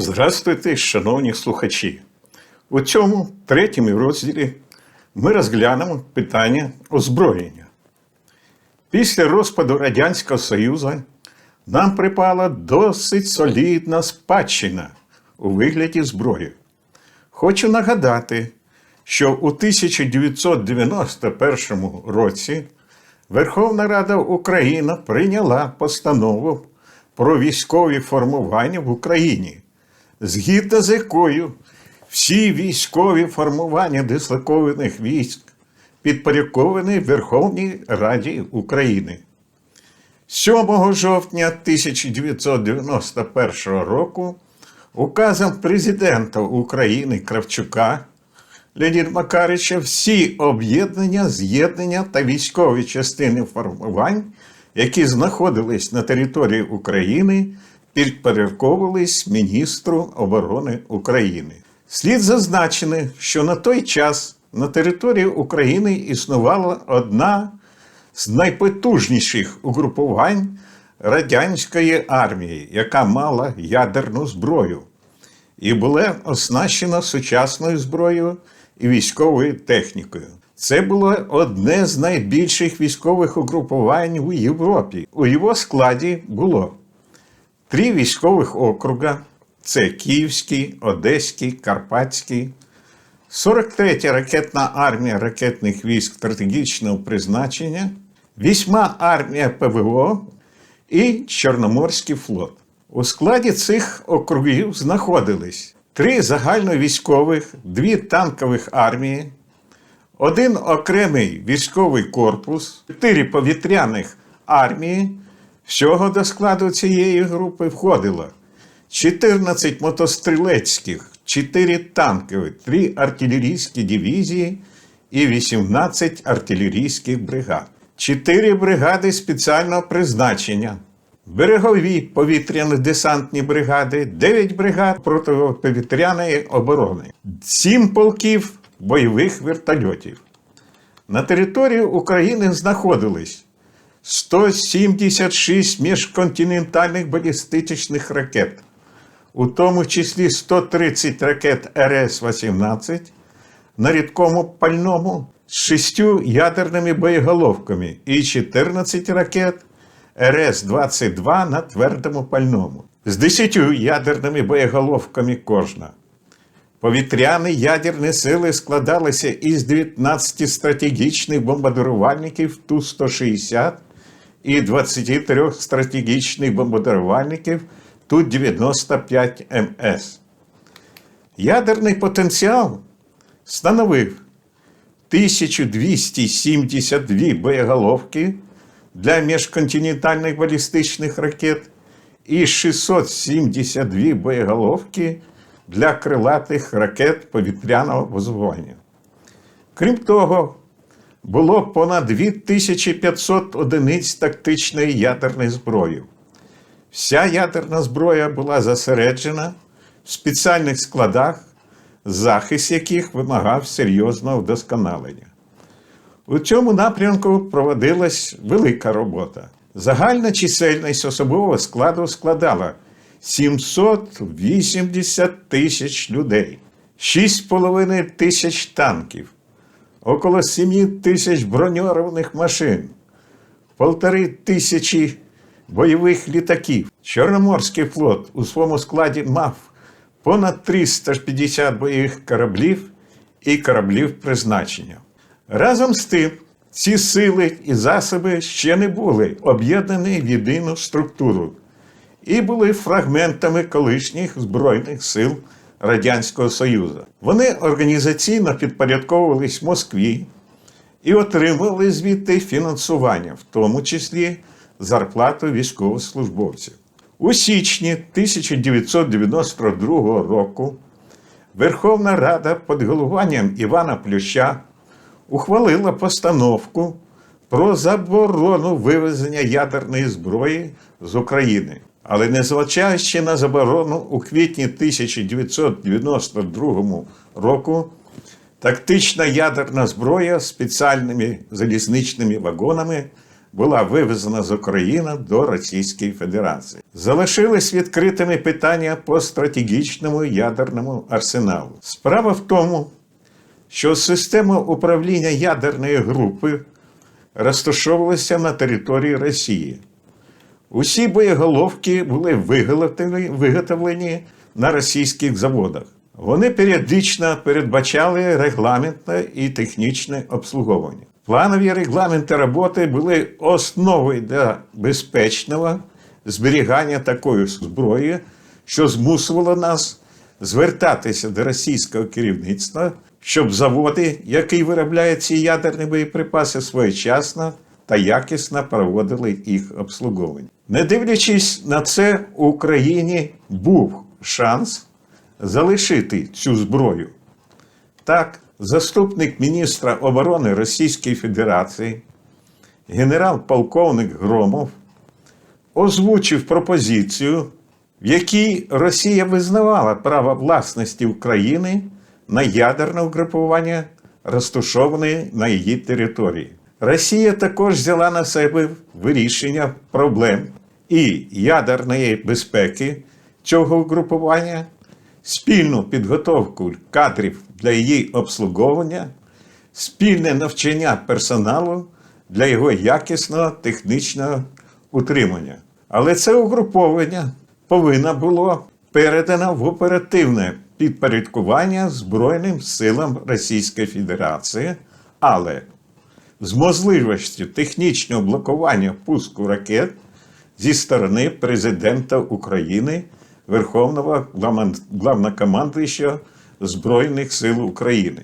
Здравствуйте, шановні слухачі. У цьому третьому розділі ми розглянемо питання озброєння. Після розпаду Радянського Союзу нам припала досить солідна спадщина у вигляді зброї. Хочу нагадати, що у 1991 році Верховна Рада України прийняла постанову про військові формування в Україні, згідно з якою всі військові формування дислокованих військ підпорядковані Верховній Раді України. 7 жовтня 1991 року указом президента України Кравчука Леоніда Макарича всі об'єднання, з'єднання та військові частини формувань, які знаходились на території України, підпорядковувались міністру оборони України. Слід зазначити, що на той час на території України існувала одна з найпотужніших угрупувань радянської армії, яка мала ядерну зброю, і була оснащена сучасною зброєю і військовою технікою. Це було одне з найбільших військових угрупувань у Європі. У його складі було три військових округа: це Київський, Одеський, Карпатський, 43-я ракетна армія ракетних військ стратегічного призначення, 8-ма армія ПВО і Чорноморський флот. У складі цих округів знаходились три загальновійськових, дві танкових армії, один окремий військовий корпус, чотири повітряних армії. Всього до складу цієї групи входило? 14 мотострілецьких, 4 танкові, 3 артилерійські дивізії і 18 артилерійських бригад, 4 бригади спеціального призначення, берегові повітряно-десантні бригади, 9 бригад протиповітряної оборони, 7 полків бойових вертольотів. На території України знаходились 176 міжконтинентальних балістичних ракет, у тому числі 130 ракет РС-18 на рідкому пальному з 6 ядерними боєголовками і 14 ракет РС-22 на твердому пальному з 10 ядерними боєголовками кожна. Повітряні ядерні сили складалися із 19 стратегічних бомбардувальників Ту-160 і 23 стратегічних бомбардувальників Ту-95МС. Ядерний потенціал становив 1272 боєголовки для міжконтинентальних балістичних ракет і 672 боєголовки для крилатих ракет повітряного базування. Крім того, було понад 2500 одиниць тактичної ядерної зброї. Вся ядерна зброя була зосереджена в спеціальних складах, захист яких вимагав серйозного вдосконалення. У цьому напрямку проводилась велика робота. Загальна чисельність особового складу складала 780 тисяч людей, 6,5 тисяч танків, около 7 тисяч броньованих машин, полтори тисячі бойових літаків. Чорноморський флот у своєму складі мав понад 350 бойових кораблів і кораблів призначення. Разом з тим, ці сили і засоби ще не були об'єднані в єдину структуру і були фрагментами колишніх Збройних сил Радянського Союзу. Вони організаційно підпорядковувались Москві і отримували звідти фінансування, в тому числі зарплату військовослужбовців. У січні 1992 року Верховна Рада під головуванням Івана Плюща ухвалила постановку про заборону вивезення ядерної зброї з України. Але незважаючи на заборону у квітні 1992 року, тактична ядерна зброя спеціальними залізничними вагонами була вивезена з України до Російської Федерації. Залишились відкритими питання по стратегічному ядерному арсеналу. Справа в тому, що система управління ядерної групи розташовувалася на території Росії. Усі боєголовки були виготовлені, на російських заводах. Вони періодично передбачали регламентне і технічне обслуговування. Планові регламенти роботи були основою для безпечного зберігання такої зброї, що змусувало нас звертатися до російського керівництва, щоб заводи, які виробляють ці ядерні боєприпаси, своєчасно та якісно проводили їх обслуговування. Не дивлячись на це, у Україні був шанс залишити цю зброю. Так, заступник міністра оборони Російської Федерації, генерал-полковник Громов, озвучив пропозицію, в якій Росія визнавала право власності України на ядерне угрупування, розташоване на її території. Росія також взяла на себе вирішення проблем і ядерної безпеки цього угрупування, спільну підготовку кадрів для її обслуговування, спільне навчання персоналу для його якісного технічного утримання. Але це угруповання повинно було передано в оперативне підпорядкування Збройним силам Російської Федерації, але з можливістю технічного блокування пуску ракет зі сторони президента України, Верховного главнокомандуючого Збройних сил України.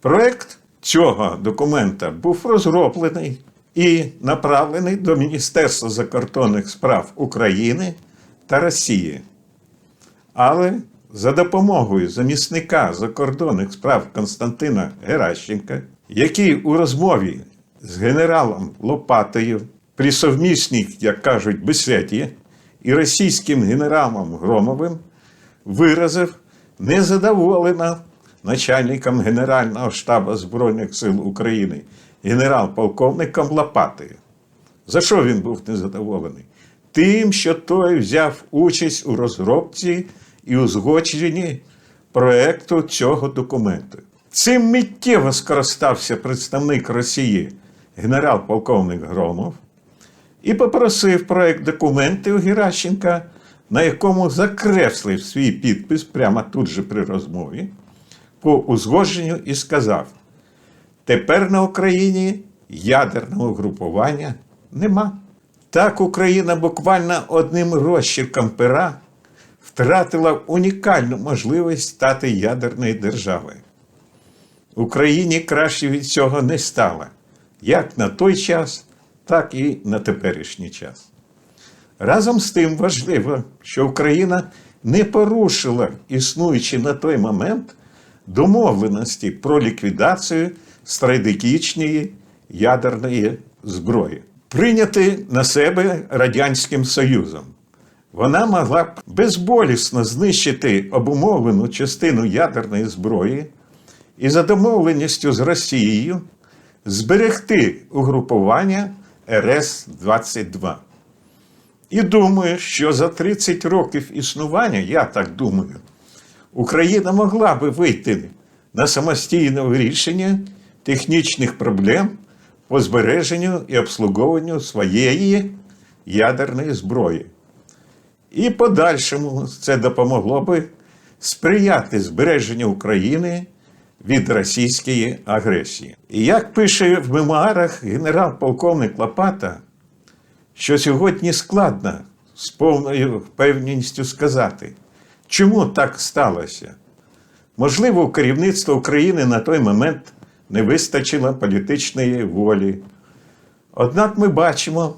Проект цього документа був розроблений і направлений до Міністерства закордонних справ України та Росії. Але за допомогою замісника закордонних справ Константина Геращенка, який у розмові з генералом Лопатою при совмісній, як кажуть, бесіді і російським генералом Громовим виразив незадоволена начальником Генерального штабу Збройних сил України генерал-полковником Лопатою. За що він був незадоволений? Тим, що той взяв участь у розробці і узгодженні проекту цього документу. Цим миттєво скористався представник Росії генерал-полковник Громов і попросив проект документів Геращенка, на якому закреслив свій підпис прямо тут же при розмові по узгодженню і сказав: тепер на Україні ядерного групування нема. Так Україна буквально одним розчерком пера втратила унікальну можливість стати ядерною державою. Україні краще від цього не стало, як на той час, так і на теперішній час. Разом з тим важливо, що Україна не порушила існуючі на той момент домовленості про ліквідацію стратегічної ядерної зброї, прийняти на себе Радянським Союзом. Вона могла б безболісно знищити обумовлену частину ядерної зброї і за домовленістю з Росією зберегти угрупування РС-22. І думаю, що за 30 років існування, я так думаю, Україна могла би вийти на самостійне вирішення технічних проблем по збереженню і обслуговуванню своєї ядерної зброї. І подальшому це допомогло би сприяти збереженню України від російської агресії. І як пише в мемуарах генерал-полковник Лопата, що сьогодні складно з повною впевненістю сказати, чому так сталося. Можливо, у керівництва України на той момент не вистачило політичної волі. Однак ми бачимо,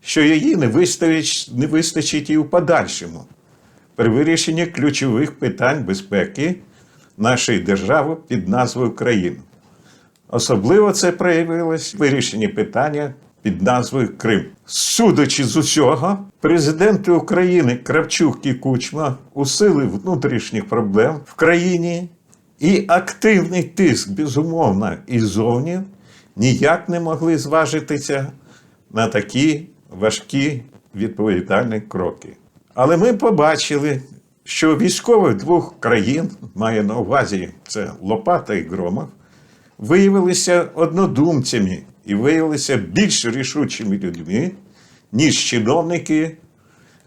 що її не вистачить, не вистачить і у подальшому при вирішенні ключових питань безпеки нашої держави під назвою Україна. Особливо це проявилось в вирішенні питання під назвою Крим. Судячи з усього, президенти України Кравчук і Кучма у сили внутрішніх проблем в країні і активний тиск, безумовно, іззовні ніяк не могли зважитися на такі важкі відповідальні кроки. Але ми побачили, що військових двох країн, має на увазі це Лопата і Громов, виявилися однодумцями і виявилися більш рішучими людьми, ніж чиновники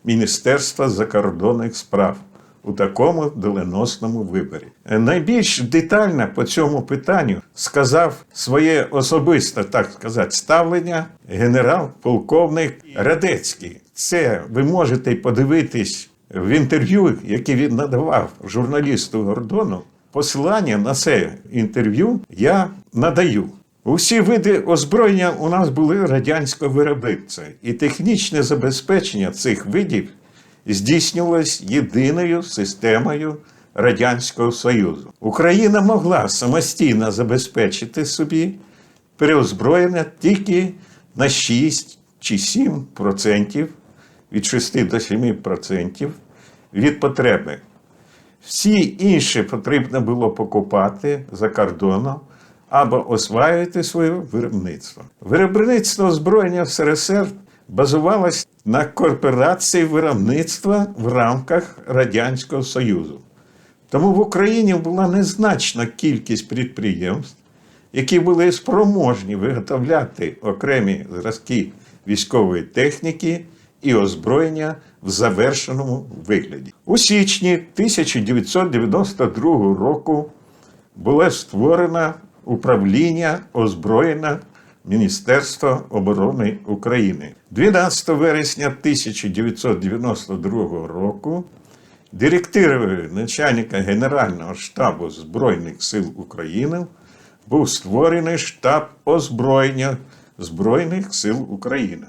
Міністерства закордонних справ у такому доленосному виборі. Найбільш детально по цьому питанню сказав своє особисте, так сказати, ставлення генерал-полковник Радецький. Це ви можете подивитись в інтерв'ю, яке він надавав журналісту Гордону. Посилання на це інтерв'ю я надаю. Усі види озброєння у нас були радянського виробництва, і технічне забезпечення цих видів здійснювалось єдиною системою Радянського Союзу. Україна могла самостійно забезпечити собі переозброєння тільки на 6 чи 7 процентів, від 6 до 7 процентів від потреби. Всі інші потрібно було покупати за кордоном або осваювати своє виробництво. Виробництво озброєння в СРСР базувалось на корпорації виробництва в рамках Радянського Союзу. Тому в Україні була незначна кількість підприємств, які були спроможні виготовляти окремі зразки військової техніки і озброєння в завершеному вигляді. У січні 1992 року було створено управління озброєння Міністерства оборони України. 12 вересня 1992 року директивою начальника Генерального штабу Збройних сил України був створений штаб озброєння Збройних сил України.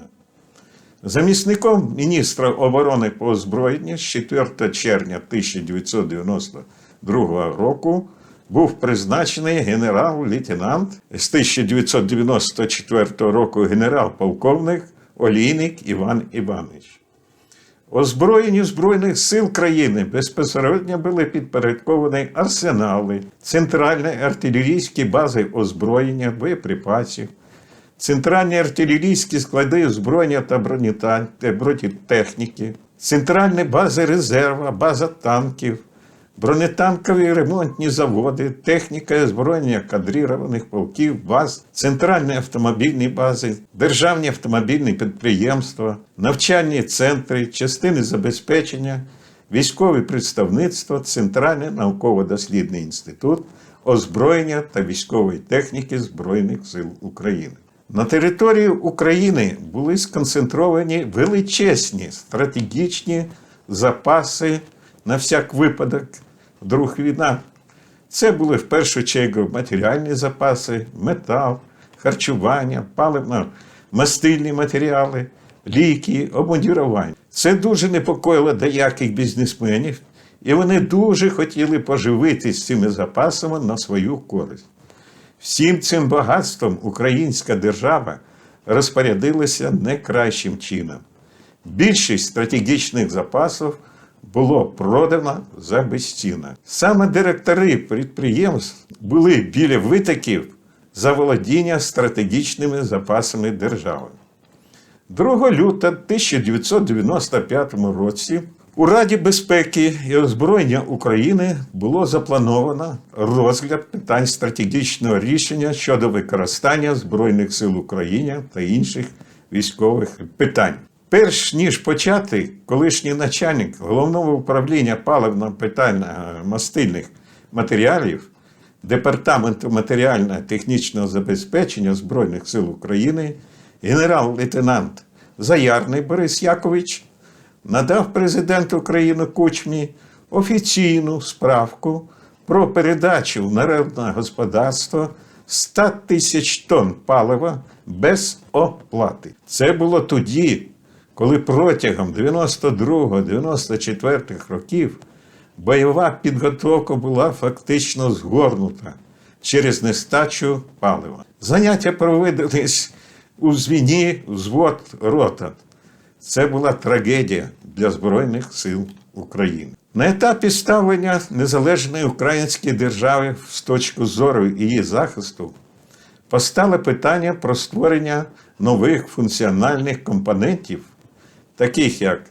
Замісником міністра оборони по озброєнню з 4 червня 1992 року був призначений генерал-лейтенант з 1994 року генерал-полковник Олійник Іван Іванович. Озброєнню Збройних сил країни безпосередньо були підпорядковані арсенали, центральні артилерійські бази озброєння, боєприпасів, центральні артилерійські склади озброєння та бронетехніки, центральні бази резерва, база танків, бронетанкові ремонтні заводи, техніка і озброєння кадрированих полків, баз, центральні автомобільні бази, державні автомобільні підприємства, навчальні центри, частини забезпечення, військове представництво, Центральний науково-дослідний інститут, озброєння та військової техніки Збройних сил України. На території України були сконцентровані величезні стратегічні запаси на всяк випадок вдруг війна. Це були в першу чергу матеріальні запаси, метал, харчування, паливно-мастильні матеріали, ліки, обмундірування. Це дуже непокоїло деяких бізнесменів, і вони дуже хотіли поживитись цими запасами на свою користь. Всім цим багатством українська держава розпорядилася не кращим чином. Більшість стратегічних запасів було продано за безцінно. Саме директори підприємств були біля витоків за володіння стратегічними запасами держави. 2 лютого 1995 році у Раді безпеки і озброєння України було заплановано розгляд питань стратегічного рішення щодо використання Збройних сил України та інших військових питань. Перш ніж почати, колишній начальник головного управління паливно-питально-мастильних матеріалів Департаменту матеріально-технічного забезпечення Збройних сил України генерал-лейтенант Заярний Борис Якович надав президенту України Кучмі офіційну справку про передачу в народне господарство 100 тисяч тонн палива без оплати. Це було тоді, коли протягом 92-94 років бойова підготовка була фактично згорнута через нестачу палива. Заняття проводились у звіні взвод рота. Це була трагедія для Збройних сил України. На етапі ставлення незалежної української держави з точки зору її захисту постало питання про створення нових функціональних компонентів, таких як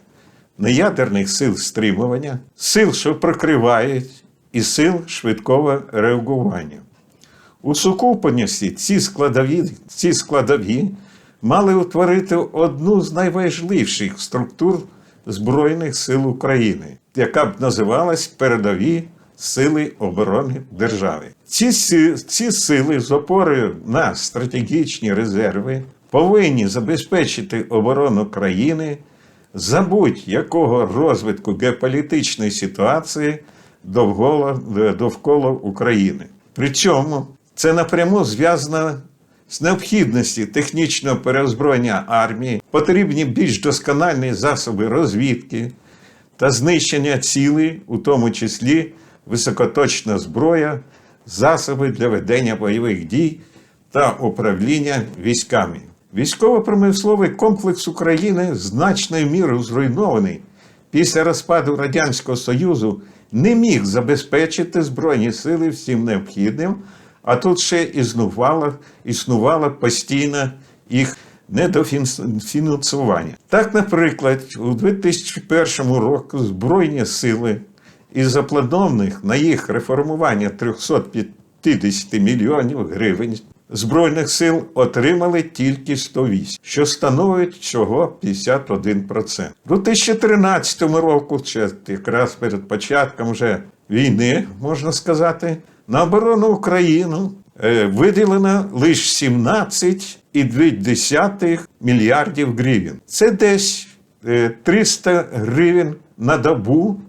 неядерних сил стримування, сил, що прикривають, і сил швидкого реагування. У сукупності ці складові, ці складові мали утворити одну з найважливіших структур Збройних сил України, яка б називалась Передові Сили оборони держави. Ці, ці сили з опорою на стратегічні резерви повинні забезпечити оборону країни за будь-якого розвитку геополітичної ситуації довкола, довкола України. Причому це напряму зв'язано з необхідності технічного переозброєння армії, потрібні більш доскональні засоби розвідки та знищення цілей, у тому числі високоточна зброя, засоби для ведення бойових дій та управління військами. Військово-промисловий комплекс України значною мірою зруйнований після розпаду Радянського Союзу не міг забезпечити Збройні сили всім необхідним, а тут ще існувало, існувало постійно їх недофінансування. Так, наприклад, у 2001 році Збройні сили із запланованих на їх реформування 350 мільйонів гривень Збройних сил отримали тільки 108, що становить чого 51%. У 2013 року, ще якраз перед початком вже війни, можна сказати, на оборону України е, виділено лише 17,2 мільярдів гривень. Це десь е, 300 гривень на добу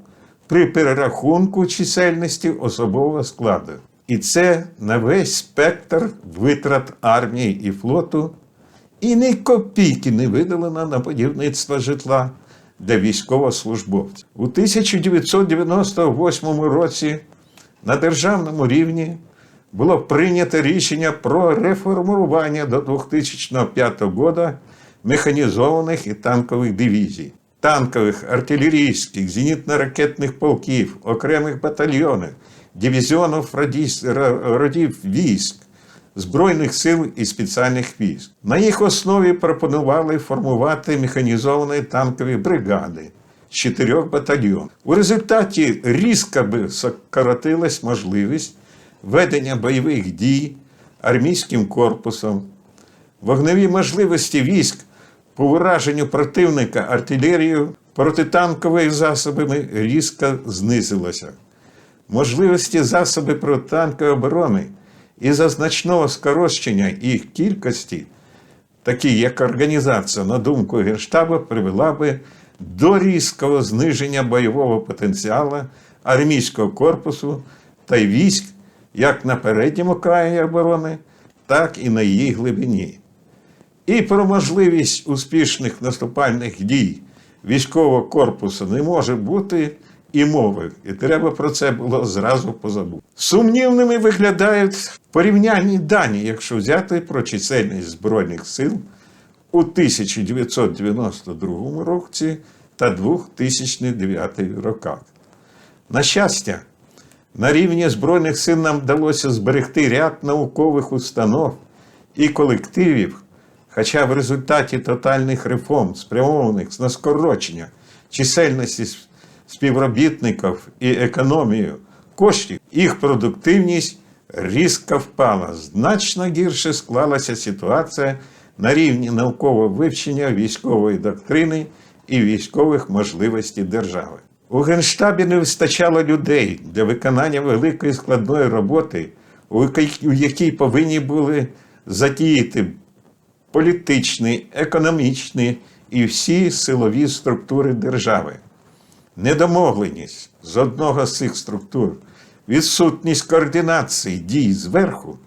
при перерахунку чисельності особового складу. І це на весь спектр витрат армії і флоту, і ні копійки не видалено на будівництво житла для військовослужбовців. У 1998 році на державному рівні було прийнято рішення про реформування до 2005 року механізованих і танкових дивізій, танкових, артилерійських, зенітно-ракетних полків, окремих батальйонів, дивізіонів родів військ, Збройних сил і спеціальних військ. На їх основі пропонували формувати механізовані танкові бригади чотирьох батальйонів. У результаті різко би сократилась можливість ведення бойових дій армійським корпусом, вогневі можливості військ по вираженню противника артилерією протитанковими засобами різко знизилося. Можливості засоби протитанкової оборони і за значного скорочення їх кількості, такі як організація, на думку Генштабу, привела би до різкого зниження бойового потенціалу армійського корпусу та військ як на передньому краї оборони, так і на її глибині. І про можливість успішних наступальних дій військового корпусу не може бути і мови. І треба про це було зразу позабути. Сумнівними виглядають порівняльні дані, якщо взяти про чисельність Збройних сил у 1992 році та 2009 роках. На щастя, на рівні Збройних сил нам вдалося зберегти ряд наукових установ і колективів, хоча в результаті тотальних реформ, спрямованих на скорочення чисельності співробітників і економію коштів, їх продуктивність різко впала. Значно гірше склалася ситуація на рівні наукового вивчення військової доктрини і військових можливостей держави. У Генштабі не вистачало людей для виконання великої складної роботи, у якій- повинні були затіяти політичні, економічні і всі силові структури держави. Недомовленість з одного з цих структур, відсутність координації дій зверху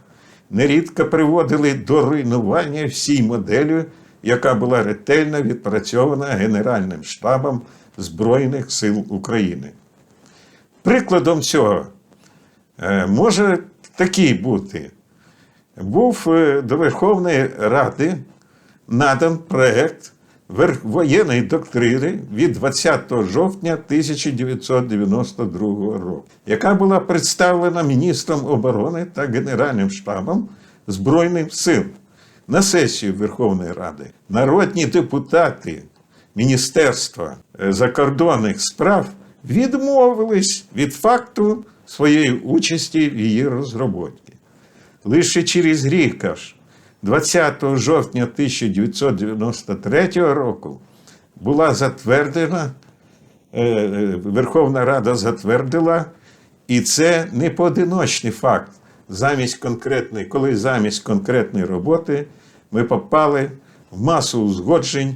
нерідко приводили до руйнування всій моделі, яка була ретельно відпрацьована Генеральним штабом Збройних сил України. Прикладом цього е, може такий бути. Був е, до Верховної Ради надан проект вер- воєнної доктрини від 20 жовтня 1992 року, яка була представлена міністром оборони та Генеральним штабом Збройним сил на сесію Верховної Ради народні депутати Міністерства е, закордонних справ відмовились від факту своєї участі в її розробці. Лише через рік аж 20 жовтня 1993 року була затверджена, е, е, Верховна Рада затвердила, і це не поодиночний факт. Замість конкретної, коли замість конкретної роботи ми попали в масу узгоджень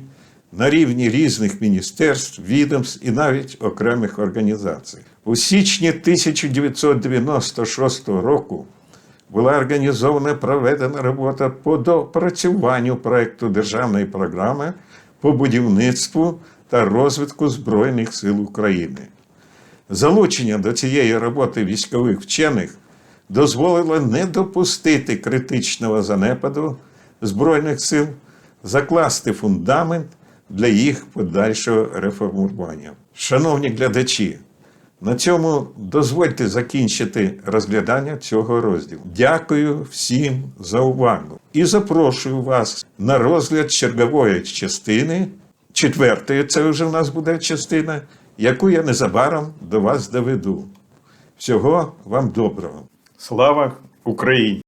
на рівні різних міністерств, відомств і навіть окремих організацій. У січні 1996 року була організована проведена робота по допрацюванню проекту державної програми по будівництву та розвитку Збройних сил України. Залучення до цієї роботи військових вчених дозволило не допустити критичного занепаду Збройних сил, закласти фундамент для їх подальшого реформування. Шановні глядачі, на цьому дозвольте закінчити розглядання цього розділу. Дякую всім за увагу і запрошую вас на розгляд чергової частини. Четвертої, це вже в нас буде частина, яку я незабаром до вас доведу. Всього вам доброго. Слава Україні!